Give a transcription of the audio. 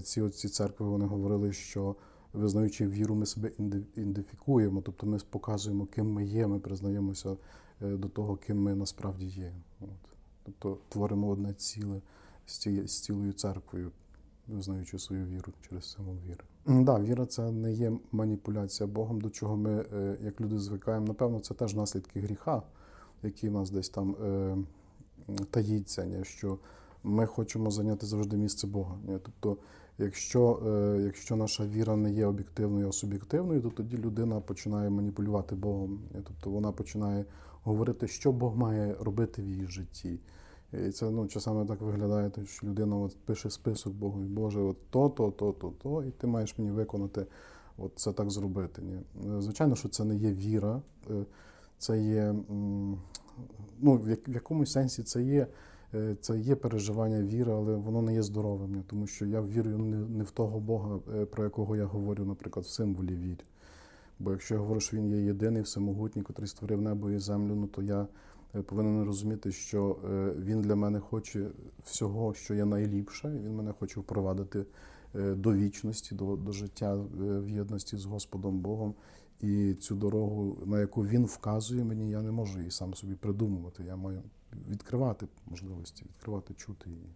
Ці оці церкви вони говорили, що визнаючи віру, ми себе ідентифікуємо, тобто ми показуємо, ким ми є, ми признаємося е, до того, ким ми насправді є. От. Тобто творимо одне ціле з, цілою церквою, визнаючи свою віру через віри. М, Да, віра це не є маніпуляція Богом, до чого ми, е, як люди, звикаємо. Напевно, це теж наслідки гріха, які в нас десь там е, таїться, що ми хочемо зайняти завжди місце Бога. Тобто, якщо, е, якщо наша віра не є об'єктивною, а суб'єктивною, то тоді людина починає маніпулювати Богом. Тобто вона починає говорити, що Бог має робити в її житті. І це ну, часами так виглядає, що людина от пише список Богу, Боже, от то, то, то, то, то, і ти маєш мені виконати, от це так зробити. Ні? Е, Звичайно, що це не є віра, е, це є, ну, в як- якомусь сенсі це є, це є переживання віри, але воно не є здоровим, тому що я вірю не, в того Бога, е, про якого я говорю, наприклад, в символі вірі. Бо якщо я говорю, що він є єдиний, всемогутній, котрий створив небо і землю, ну то я е, повинен розуміти, що е, він для мене хоче всього, що є найліпше. Він мене хоче впровадити е, до вічності, до, до життя е, в єдності з Господом Богом. І цю дорогу, на яку він вказує мені, я не можу її сам собі придумувати. Я маю відкривати можливості, відкривати чути її.